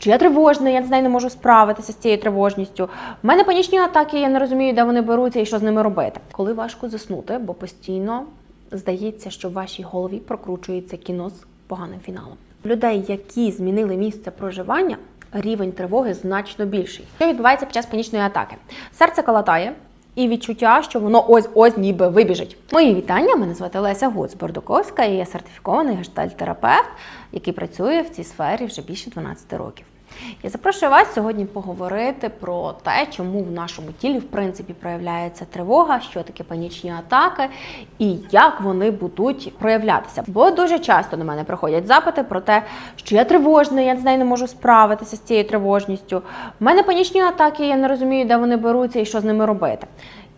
Чи я тривожна, я з нею не можу справитися з цією тривожністю. У мене панічні атаки, я не розумію, де вони беруться і що з ними робити. Коли важко заснути, бо постійно здається, що в вашій голові прокручується кіно з поганим фіналом. Людей, які змінили місце проживання, рівень тривоги значно більший. Що відбувається під час панічної атаки? Серце калатає. І відчуття, що воно ось ось ніби вибіжить. Мої вітання. Мене звати Леся Гуц Бордуковська, і я сертифікований гештальтерапевт, який працює в цій сфері вже більше 12 років. Я запрошую вас сьогодні поговорити про те, чому в нашому тілі в принципі проявляється тривога, що таке панічні атаки і як вони будуть проявлятися. Бо дуже часто до мене приходять запити про те, що я тривожна, я з нею не можу справитися з цією тривожністю. У мене панічні атаки, я не розумію, де вони беруться і що з ними робити.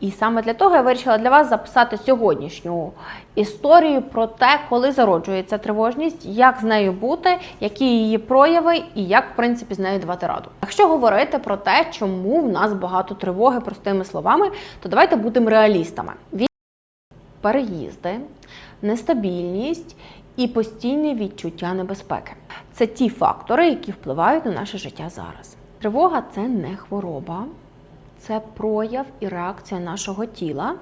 І саме для того я вирішила для вас записати сьогоднішню історію про те, коли зароджується тривожність, як з нею бути, які її прояви і як, в принципі, з нею давати раду. Якщо говорити про те, чому в нас багато тривоги простими словами, то давайте будемо реалістами. Переїзди, нестабільність і постійне відчуття небезпеки. Це ті фактори, які впливають на наше життя зараз. Тривога це не хвороба, це прояв і реакція нашого тіла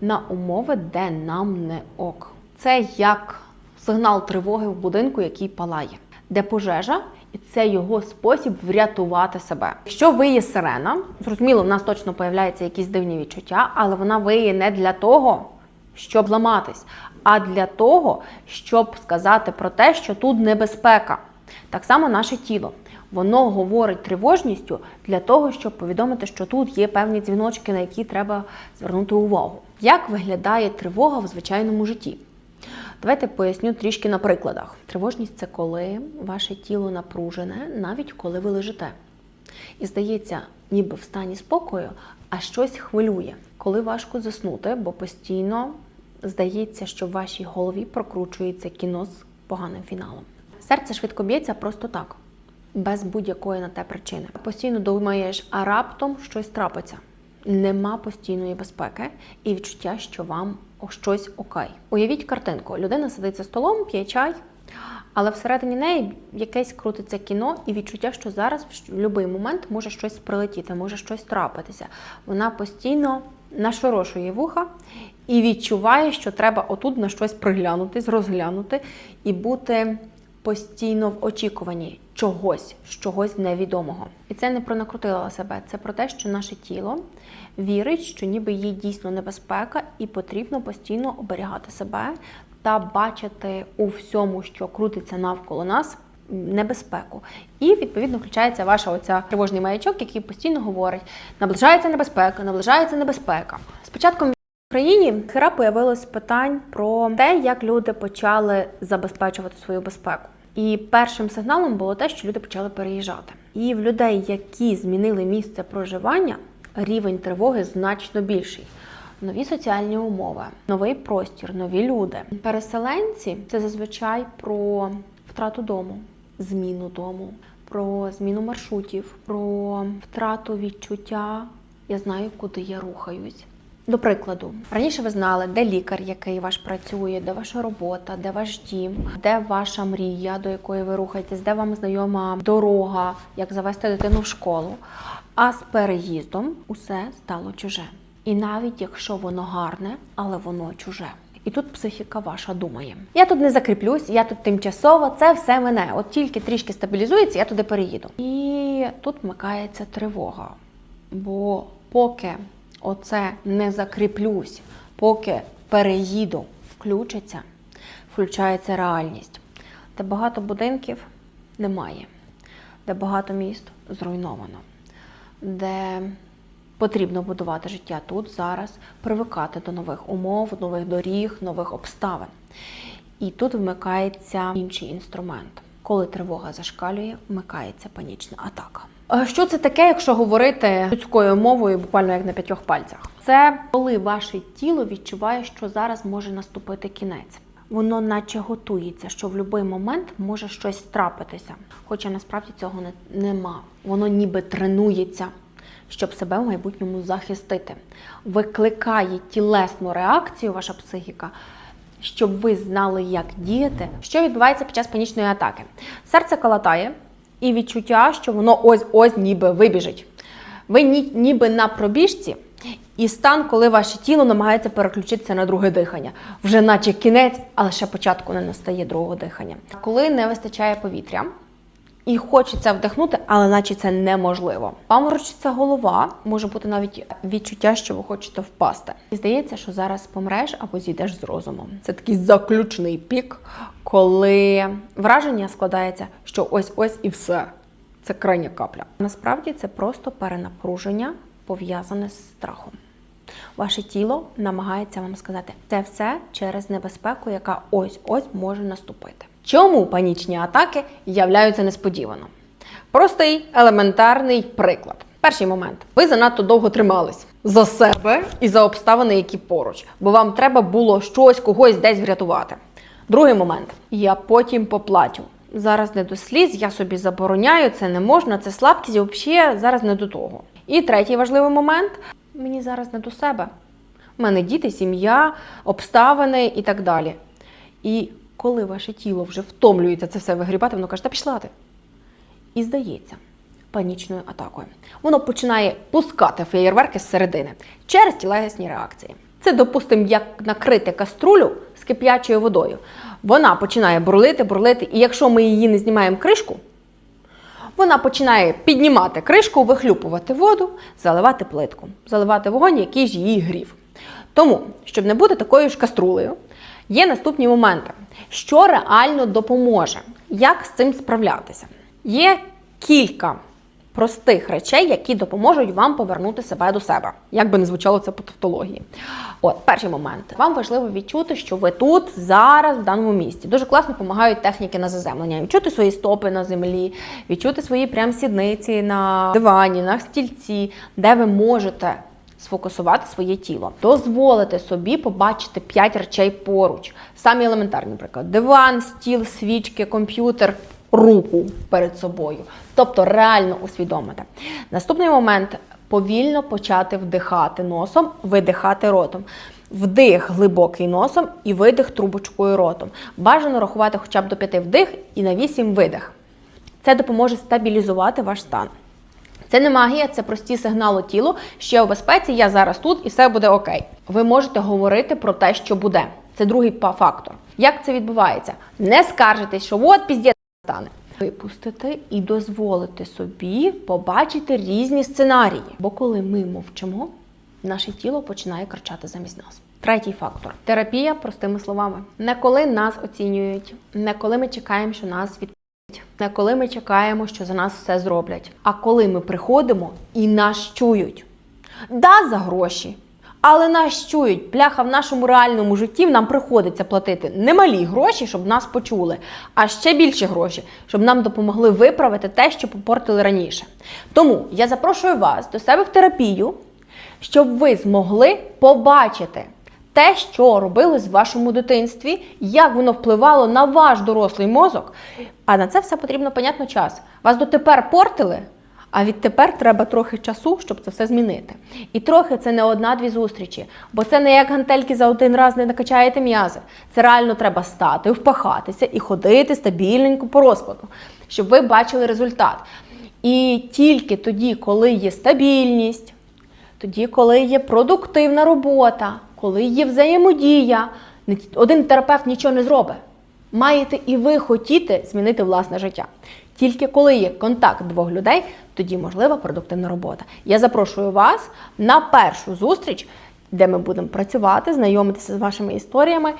на умови, де нам не ок. Це як сигнал тривоги в будинку, який палає, де пожежа, і це його спосіб врятувати себе. Якщо виє сирена, зрозуміло, в нас точно появляються якісь дивні відчуття, але вона виє не для того, щоб ламатись, а для того, щоб сказати про те, що тут небезпека. Так само наше тіло. Воно говорить тривожністю для того, щоб повідомити, що тут є певні дзвіночки, на які треба звернути увагу. Як виглядає тривога в звичайному житті? Давайте поясню трішки на прикладах. Тривожність це коли ваше тіло напружене, навіть коли ви лежите. І здається, ніби в стані спокою, а щось хвилює, коли важко заснути, бо постійно здається, що в вашій голові прокручується кіно з поганим фіналом. Серце швидко б'ється просто так, без будь-якої на те причини. Постійно думаєш, а раптом щось трапиться. Нема постійної безпеки і відчуття, що вам щось окей. Уявіть картинку: людина сидить за столом, п'є чай, але всередині неї якесь крутиться кіно і відчуття, що зараз в будь-який момент може щось прилетіти, може щось трапитися. Вона постійно нашорошує вуха і відчуває, що треба отут на щось приглянутись, розглянути і бути постійно в очікуванні чогось, чогось невідомого. І це не про накрутила себе, це про те, що наше тіло вірить, що ніби є дійсно небезпека, і потрібно постійно оберігати себе та бачити у всьому, що крутиться навколо нас. Небезпеку. І відповідно включається ваша оця тривожний маячок, який постійно говорить: наближається небезпека, наближається небезпека. Спочатку в Україні хера появилось питань про те, як люди почали забезпечувати свою безпеку. І першим сигналом було те, що люди почали переїжджати. І в людей, які змінили місце проживання, рівень тривоги значно більший. Нові соціальні умови, новий простір, нові люди. Переселенці це зазвичай про втрату дому, зміну дому, про зміну маршрутів, про втрату відчуття. Я знаю, куди я рухаюсь. До прикладу, раніше ви знали, де лікар, який ваш працює, де ваша робота, де ваш дім, де ваша мрія, до якої ви рухаєтесь, де вам знайома дорога, як завести дитину в школу. А з переїздом усе стало чуже. І навіть якщо воно гарне, але воно чуже. І тут психіка ваша думає: я тут не закріплюсь, я тут тимчасово, це все мене. От тільки трішки стабілізується, я туди переїду. І тут вмикається тривога. Бо поки оце не закріплюсь, поки переїду, включиться, включається реальність, де багато будинків немає, де багато міст зруйновано, де потрібно будувати життя тут, зараз, привикати до нових умов, нових доріг, нових обставин. І тут вмикається інший інструмент. Коли тривога зашкалює, вмикається панічна атака. Що це таке, якщо говорити людською мовою, буквально як на п'ятьох пальцях? Це коли ваше тіло відчуває, що зараз може наступити кінець. Воно наче готується, що в будь-який момент може щось трапитися. Хоча насправді цього не, нема. Воно ніби тренується, щоб себе в майбутньому захистити. Викликає тілесну реакцію, ваша психіка, щоб ви знали, як діяти. Що відбувається під час панічної атаки? Серце калатає. І відчуття, що воно ось-ось ніби вибіжить. Ви ні, ніби на пробіжці, і стан, коли ваше тіло намагається переключитися на друге дихання. Вже наче кінець, але ще початку не настає другого дихання. Коли не вистачає повітря, і хочеться вдихнути, але наче це неможливо. Паморочиться голова, може бути навіть відчуття, що ви хочете впасти. І здається, що зараз помреш або зійдеш з розумом. Це такий заключний пік, коли враження складається, що ось ось і все. Це крайня капля. Насправді це просто перенапруження, пов'язане з страхом. Ваше тіло намагається вам сказати, це все через небезпеку, яка ось-ось може наступити. Чому панічні атаки являються несподівано? Простий елементарний приклад. Перший момент: ви занадто довго тримались за себе і за обставини, які поруч, бо вам треба було щось когось десь врятувати. Другий момент: я потім поплачу. Зараз не до сліз, я собі забороняю, це не можна, це слабкість, взагалі зараз не до того. І третій важливий момент: мені зараз не до себе. У мене діти, сім'я, обставини і так далі. І коли ваше тіло вже втомлюється це все вигрібати, воно каже, та пішла ти. І здається, панічною атакою. Воно починає пускати феєрверки з середини через тілесні реакції. Це, допустимо, як накрити каструлю з кип'ячою водою. Вона починає бурлити, бурлити, і якщо ми її не знімаємо кришку, вона починає піднімати кришку, вихлюпувати воду, заливати плитку, заливати вогонь, який ж її грів. Тому, щоб не бути такою ж каструлею, є наступні моменти, що реально допоможе, як з цим справлятися. Є кілька простих речей, які допоможуть вам повернути себе до себе, як би не звучало це по тавтології. От, перший момент. Вам важливо відчути, що ви тут, зараз, в даному місці. Дуже класно допомагають техніки на заземлення. Відчути свої стопи на землі, відчути свої прям сідниці на дивані, на стільці, де ви можете сфокусувати своє тіло, дозволити собі побачити п'ять речей поруч. Самі елементарні, наприклад, диван, стіл, свічки, комп'ютер, руку перед собою. Тобто реально усвідомити. Наступний момент повільно почати вдихати носом, видихати ротом. Вдих глибокий носом і видих трубочкою ротом. Бажано рахувати хоча б до п'яти вдих і на вісім видих. Це допоможе стабілізувати ваш стан. Це не магія, це прості сигнали тілу, що я у безпеці, я зараз тут і все буде окей. Ви можете говорити про те, що буде. Це другий фактор. Як це відбувається? Не скаржитесь, що от піздець стане. Випустити і дозволити собі побачити різні сценарії. Бо коли ми мовчимо, наше тіло починає кричати замість нас. Третій фактор терапія простими словами. Не коли нас оцінюють, не коли ми чекаємо, що нас від не коли ми чекаємо, що за нас все зроблять, а коли ми приходимо і нас чують. Да, за гроші. Але нас чують, бляха в нашому реальному житті нам приходиться платити немалі гроші, щоб нас почули, а ще більше гроші, щоб нам допомогли виправити те, що попортили раніше. Тому я запрошую вас до себе в терапію, щоб ви змогли побачити те, що робилось в вашому дитинстві, як воно впливало на ваш дорослий мозок. А на це все потрібно, понятно, час. Вас дотепер портили. А відтепер треба трохи часу, щоб це все змінити. І трохи це не одна-дві зустрічі, бо це не як гантельки за один раз не накачаєте м'язи. Це реально треба стати, впахатися і ходити стабільненько по розкладу, щоб ви бачили результат. І тільки тоді, коли є стабільність, тоді, коли є продуктивна робота, коли є взаємодія, один терапевт нічого не зробить. Маєте і ви хотіти змінити власне життя. Тільки коли є контакт двох людей, тоді можлива продуктивна робота. Я запрошую вас на першу зустріч, де ми будемо працювати, знайомитися з вашими історіями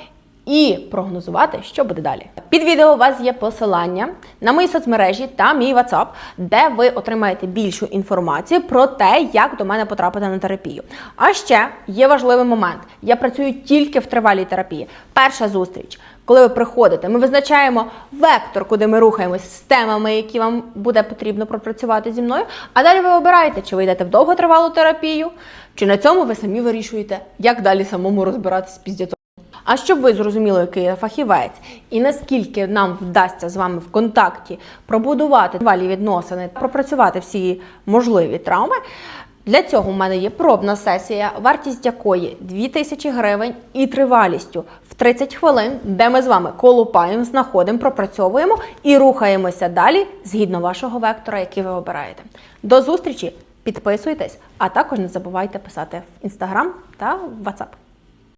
і прогнозувати, що буде далі. Під відео у вас є посилання на мої соцмережі та мій WhatsApp, де ви отримаєте більшу інформацію про те, як до мене потрапити на терапію. А ще є важливий момент: я працюю тільки в тривалій терапії. Перша зустріч. Коли ви приходите, ми визначаємо вектор, куди ми рухаємось з темами, які вам буде потрібно пропрацювати зі мною. А далі ви обираєте, чи ви йдете в довготривалу терапію, чи на цьому ви самі вирішуєте, як далі самому розбиратися з піздєцом. А щоб ви зрозуміли, який я фахівець, і наскільки нам вдасться з вами в контакті пробудувати тривалі відносини, пропрацювати всі можливі травми. Для цього в мене є пробна сесія, вартість якої 2000 гривень і тривалістю в 30 хвилин, де ми з вами колупаємо, знаходимо, пропрацьовуємо і рухаємося далі згідно вашого вектора, який ви обираєте. До зустрічі! Підписуйтесь, а також не забувайте писати в інстаграм та в WhatsApp.